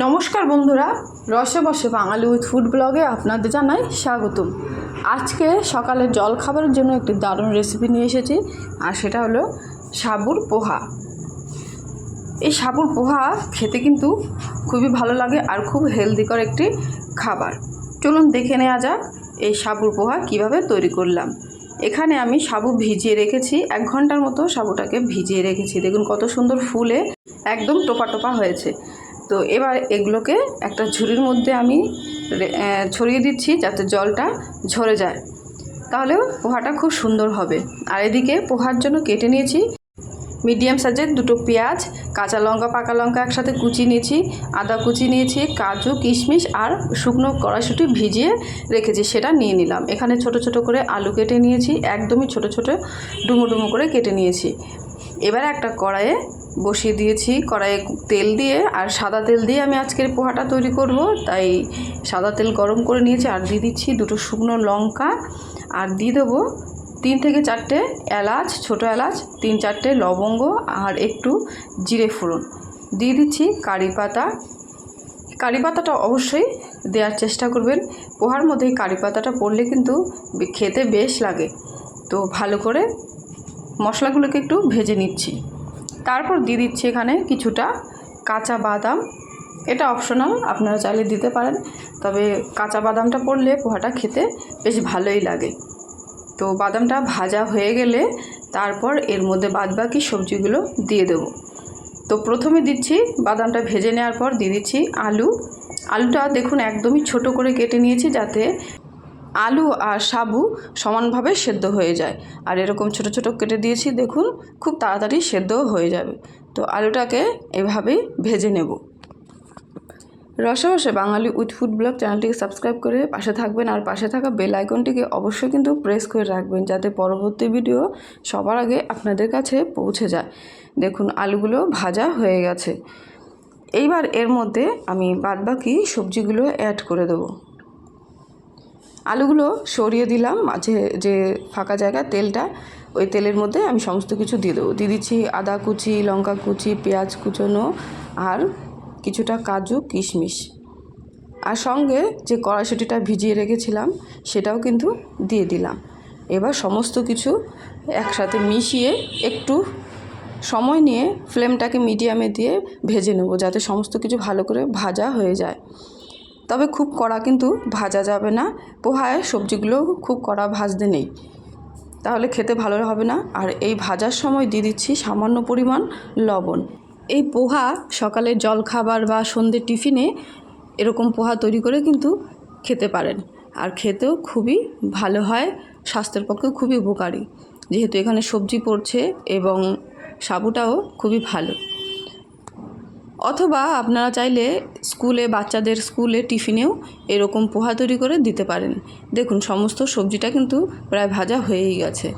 নমস্কার বন্ধুরা, রসে বসে বাঙালি উইথ ফুড ব্লগে আপনাদের জানাই স্বাগতম। আজকে সকালে জল খাবারের জন্য একটি দারুণ রেসিপি নিয়ে এসেছি, আর সেটা হলো সাবুর পোহা। এই সাবুর পোহা খেতে কিন্তু খুবই ভালো লাগে আর খুব হেলদিকর একটি খাবার। চলুন দেখে নেওয়া যাক এই সাবুর পোহা কীভাবে তৈরি করলাম। এখানে আমি সাবু ভিজিয়ে রেখেছি, এক ঘণ্টার মতো সাবুটাকে ভিজিয়ে রেখেছি। দেখুন কত সুন্দর ফুলে একদম টোপা টোপা হয়েছে। তো এবার এগুলোকে একটা ঝুড়ির মধ্যে আমি ছড়িয়ে দিচ্ছি যাতে জলটা ঝরে যায়। তাহলে পোহাটা খুব সুন্দর হবে। আর এদিকে পোহার জন্য কেটে নিয়েছি মিডিয়াম সাইজের দুটো পেঁয়াজ, কাঁচা লঙ্কা, পাকা লঙ্কা একসাথে কুচি নিয়েছি, আদা কুচি নিয়েছি, কাজু, কিশমিশ আর শুকনো কড়াইশুঁটি ভিজিয়ে রেখেছি, সেটা নিয়ে নিলাম। এখানে ছোট ছোট করে আলু কেটে নিয়েছি, একদমই ছোট ছোট ডুমো ডুমো করে কেটে নিয়েছি। এবার একটা কড়াইয়ে বসিয়ে দিয়েছি, কড়াইয়ে তেল দিয়ে আর সাদা তেল দিয়ে আমি আজকের পোহাটা তৈরি করব। তাই সাদা তেল গরম করে নিয়েছি আর দিয়ে দিচ্ছি দুটো শুকনো লঙ্কা আর দিয়ে দেবো তিন থেকে চারটে এলাচ, ছোটো এলাচ, তিন চারটে লবঙ্গ আর একটু জিরে ফোড়ন। দিয়ে দিচ্ছি কারি পাতা। কারি পাতাটা অবশ্যই দেওয়ার চেষ্টা করবেন। পোহার মধ্যে কারি পাতাটা পড়লে কিন্তু খেতে বেশ লাগে। তো ভালো করে মশলাগুলোকে একটু ভেজে নিচ্ছি। তারপর দিয়ে দিচ্ছি এখানে কিছুটা কাঁচা বাদাম। এটা অপশনাল আপনারা চাইলে দিতে পারেন। তবে কাঁচা বাদামটা পড়লে পোহাটা খেতে বেশ ভালোই লাগে। তো বাদামটা ভাজা হয়ে গেলে তারপর এর মধ্যে বাদবাকি সবজিগুলো দিয়ে দেবো। তো প্রথমে দিচ্ছি বাদামটা ভেজে নেওয়ার পর দিয়ে দিচ্ছি আলু। আলুটা দেখুন একদমই ছোট করে কেটে নিয়েছি যাতে আলু আর সাবু সমানভাবে সেদ্ধ হয়ে যায়। আর এরকম ছোট ছোট কেটে দিয়েছি, দেখুন, খুব তাড়াতাড়ি সেদ্ধ হয়ে যাবে। তো আলুটাকে এভাবেই ভেজে নেব। রসে বাঙালি উইথ ফুড ব্লগ চ্যানেলটিকে সাবস্ক্রাইব করে পাশে থাকবেন আর পাশে থাকা বেল আইকনটিকে অবশ্যই কিন্তু প্রেস করে রাখবেন যাতে পরবর্তী ভিডিও সবার আগে আপনাদের কাছে পৌঁছে যায়। দেখুন, আলুগুলো ভাজা হয়ে গেছে। এইবার এর মধ্যে আমি বাদবাকি সবজিগুলো অ্যাড করে দেবো। আলুগুলো সরিয়ে দিলাম, মাঝে যে ফাঁকা জায়গা তেলটা, ওই তেলের মধ্যে আমি সমস্ত কিছু দিয়ে দেবো। দিয়ে দিচ্ছি আদা কুচি, লঙ্কা কুচি, পেঁয়াজ কুচোনো আর কিছুটা কাজু, কিশমিশ। আর সঙ্গে যে কড়াইশুঁটিটা ভিজিয়ে রেখেছিলাম, সেটাও কিন্তু দিয়ে দিলাম। এবার সমস্ত কিছু একসাথে মিশিয়ে একটু সময় নিয়ে ফ্লেমটাকে মিডিয়ামে দিয়ে ভেজে নেব, যাতে সমস্ত কিছু ভালো করে ভাজা হয়ে যায়। তবে খুব কড়া কিন্তু ভাজা যাবে না। পোহায় সবজিগুলো খুব কড়া ভাজতে নেই। তাহলে খেতে ভালো হবে না। আর এই ভাজার সময় দিয়ে দিচ্ছি সামান্য পরিমাণ লবণ। এই পোহা সকালে জল খাবার বা সন্ধ্যে টিফিনে এরকম পোহা তৈরি করে কিন্তু খেতে পারেন। আর খেতেও খুবই ভালো হয়, স্বাস্থ্যের পক্ষে খুবই উপকারী। যেহেতু এখানে সবজি পড়ছে এবং সাবুটাও খুবই ভালো। অথবা আপনারা চাইলে স্কুলে বাচ্চাদের স্কুলে টিফিনেও এরকম পোহা তৈরি করে দিতে পারেন। দেখুন, সমস্ত সবজিটা কিন্তু প্রায় ভাজা হয়েই গেছে।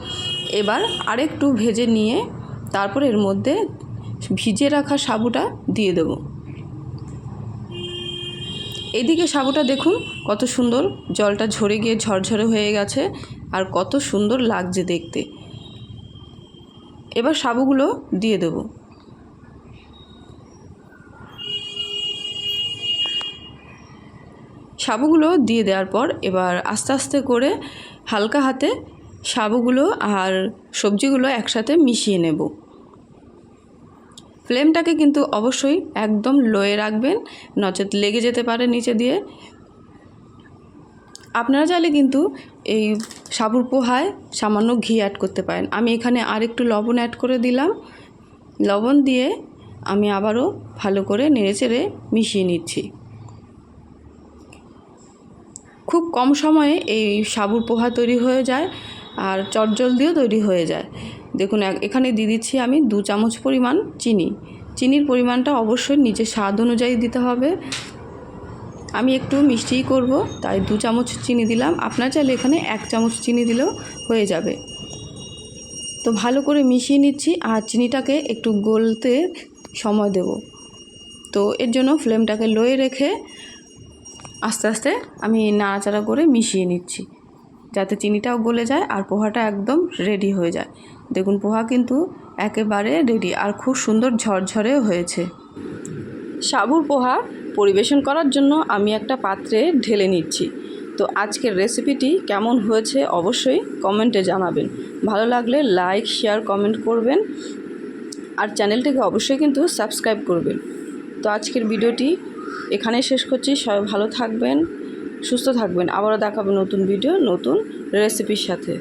এবার আরেকটু ভেজে নিয়ে তারপর এর মধ্যে ভিজে রাখা সাবুটা দিয়ে দেব। এদিকে সাবুটা দেখুন, কত সুন্দর জলটা ঝরে গিয়ে ঝরঝরে হয়ে গেছে আর কত সুন্দর লাগছে দেখতে। এবার সাবুগুলো দিয়ে দেবো। সাবুগুলো দিয়ে দেওয়ার পর এবার আস্তে আস্তে করে হালকা হাতে সাবুগুলো আর সবজিগুলো একসাথে মিশিয়ে নেব। ফ্লেমটাকে কিন্তু অবশ্যই একদম লোয়ে রাখবেন, নচেত লেগে যেতে পারে নিচে দিয়ে। আপনারা চাইলে কিন্তু এই সাবুর পোহায় সামান্য ঘি অ্যাড করতে পারেন। আমি এখানে আর একটু লবণ অ্যাড করে দিলাম। লবণ দিয়ে আমি আবারও ভালো করে নেড়েচেড়ে মিশিয়ে নিচ্ছি। খুব কম সময়ে এই সাবুর পোহা তৈরি হয়ে যায় আর চটজলদিও তৈরি হয়ে যায়। দেখুন এখানে দিয়ে দিচ্ছি আমি দু চামচ পরিমাণ চিনি। চিনির পরিমাণটা অবশ্যই নিজের স্বাদ অনুযায়ী দিতে হবে। আমি একটু মিষ্টিই করব, তাই দু চামচ চিনি দিলাম। আপনার চাইলে এখানে এক চামচ চিনি দিলেও হয়ে যাবে। তো ভালো করে মিশিয়ে নিচ্ছি আর চিনিটাকে একটু গলতে সময় দেব। তো এর জন্য ফ্লেমটাকে লোয়ে রেখে আস্তে আস্তে আমি নাড়াচাড়া করে মিশিয়ে নিচ্ছি। যাতে চিনিটাও গলে যায় আর পোহাটা একদম রেডি হয়ে যায়। দেখুন, পোহা কিন্তু একেবারে রেডি আর খুব সুন্দর ঝরঝরেও হয়েছে। সাবুর পোহা পরিবেশন করার জন্য আমি একটা পাত্রে ঢেলে নিচ্ছি। তো আজকের রেসিপিটি কেমন হয়েছে অবশ্যই কমেন্টে জানাবেন। ভালো লাগলে লাইক শেয়ার কমেন্ট করবেন। আর চ্যানেলটিকে অবশ্যই কিন্তু সাবস্ক্রাইব করবেন। তো আজকের ভিডিওটি এখানেই শেষ করছি। সবাই ভালো থাকবেন, সুস্থ থাকবেন। আবারও দেখাবো নতুন ভিডিও নতুন রেসিপির সাথে।